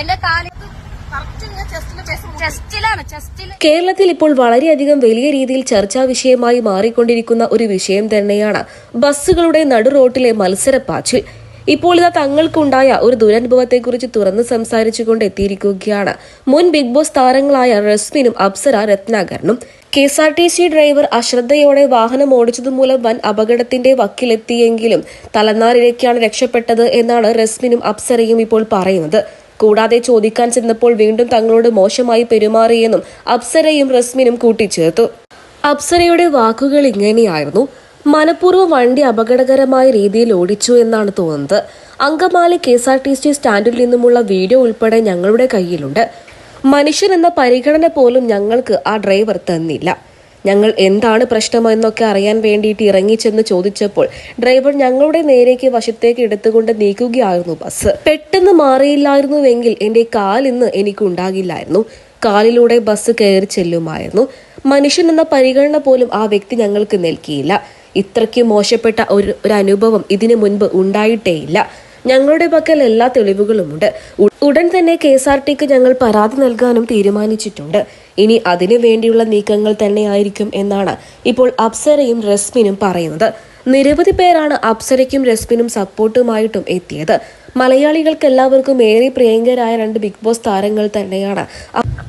എന്റെ കാൽ ചെസ്റ്റിലാണ് ചെസ്റ്റിൽ കേരളത്തിൽ ഇപ്പോൾ വളരെയധികം വലിയ രീതിയിൽ ചർച്ചാ വിഷയമായി മാറിക്കൊണ്ടിരിക്കുന്ന ഒരു വിഷയം തന്നെയാണ് ബസ്സുകളുടെ നടുറോട്ടിലെ മത്സരപ്പാച്ചിൽ. ഇപ്പോൾ ഇതാ തങ്ങൾക്കുണ്ടായ ഒരു ദുരനുഭവത്തെക്കുറിച്ച് തുറന്ന് സംസാരിച്ചുകൊണ്ട് എത്തിയിരിക്കുകയാണ് മുൻ ബിഗ് ബോസ് താരങ്ങളായ റസ്മിനും Apsara രത്നാകരനും. K S R T C driver അശ്രദ്ധയോടെ വാഹനം ഓടിച്ചതുമൂലം വൻ അപകടത്തിന്റെ വക്കിലെത്തിയെങ്കിലും തലനാറിലേക്കാണ് രക്ഷപ്പെട്ടത് എന്നാണ് റസ്മിനും അപ്സരയും ഇപ്പോൾ പറയുന്നത്. കൂടാതെ ചോദിക്കാൻ ചെന്നപ്പോൾ വീണ്ടും തങ്ങളോട് മോശമായി പെരുമാറിയെന്നും അപ്സരയും റസ്മിനും കൂട്ടിച്ചേർത്തു. അപ്സരയുടെ വാക്കുകൾ ഇങ്ങനെയായിരുന്നു. മനഃപൂർവം വണ്ടി അപകടകരമായ രീതിയിൽ ഓടിച്ചു എന്നാണ് തോന്നുന്നത്. Angamaly K S R T C സ്റ്റാൻഡിൽ നിന്നുമുള്ള വീഡിയോ ഉൾപ്പെടെ ഞങ്ങളുടെ കയ്യിലുണ്ട്. മനുഷ്യൻ എന്ന പരിഗണന പോലും ഞങ്ങൾക്ക് ആ ഡ്രൈവർ തന്നില്ല. ഞങ്ങൾ എന്താണ് പ്രശ്നമെന്നൊക്കെ അറിയാൻ വേണ്ടിയിട്ട് ഇറങ്ങിച്ചെന്ന് ചോദിച്ചപ്പോൾ ഡ്രൈവർ ഞങ്ങളുടെ നേരേക്ക് വശത്തേക്ക് എടുത്തുകൊണ്ട് നീക്കുകയായിരുന്നു ബസ്. പെട്ടെന്ന് മാറിയില്ലായിരുന്നുവെങ്കിൽ എന്റെ കാൽ ഇന്ന് എനിക്ക് ഉണ്ടാകില്ലായിരുന്നു. കാലിലൂടെ ബസ് കയറി ചെല്ലുമായിരുന്നു. മനുഷ്യൻ എന്ന പരിഗണന പോലും ആ വ്യക്തി ഞങ്ങൾക്ക് നൽകിയില്ല. ഇത്രയ്ക്ക് മോശപ്പെട്ട ഒരു ഒരു അനുഭവം ഇതിനു മുൻപ് ഉണ്ടായിട്ടേയില്ല. ഞങ്ങളുടെ പക്കൽ എല്ലാ തെളിവുകളുമുണ്ട്. ഉടൻ തന്നെ കെ എസ് ആർ ടിക്ക് ഞങ്ങൾ പരാതി നൽകാനും തീരുമാനിച്ചിട്ടുണ്ട്. ഇനി അതിനു വേണ്ടിയുള്ള നീക്കങ്ങൾ തന്നെയായിരിക്കും എന്നാണ് ഇപ്പോൾ അപ്സരയും റസ്മിനും പറയുന്നത്. നിരവധി പേരാണ് അപ്സരയ്ക്കും രസ്മിനും സപ്പോർട്ടുമായിട്ടും എത്തിയത്. മലയാളികൾക്ക് എല്ലാവർക്കും ഏറെ പ്രിയങ്കരായ രണ്ട് ബിഗ് ബോസ് താരങ്ങൾ തന്നെയാണ്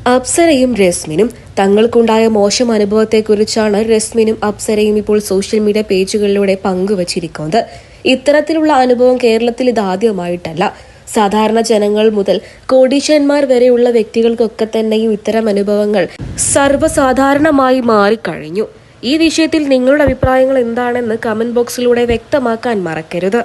അപ്സരയും രസ്മിനും. തങ്ങൾക്കുണ്ടായ മോശം അനുഭവത്തെക്കുറിച്ചാണ് രസ്മിനും അപ്സരയും ഇപ്പോൾ സോഷ്യൽ മീഡിയ പേജുകളിലൂടെ പങ്കുവച്ചിരിക്കുന്നത്. ഇത്തരത്തിലുള്ള അനുഭവം കേരളത്തിൽ ഇതാദ്യമായിട്ടല്ല സാധാരണ ജനങ്ങൾ മുതൽ കോടീശന്മാർ വരെയുള്ള വ്യക്തികൾക്കൊക്കെ തന്നെയും ഇത്തരം അനുഭവങ്ങൾ സർവസാധാരണമായി മാറിക്കഴിഞ്ഞു. ഈ വിഷയത്തിൽ നിങ്ങളുടെ അഭിപ്രായങ്ങൾ എന്താണെന്ന് കമന്റ് ബോക്സിലൂടെ വ്യക്തമാക്കാൻ മറക്കരുത്.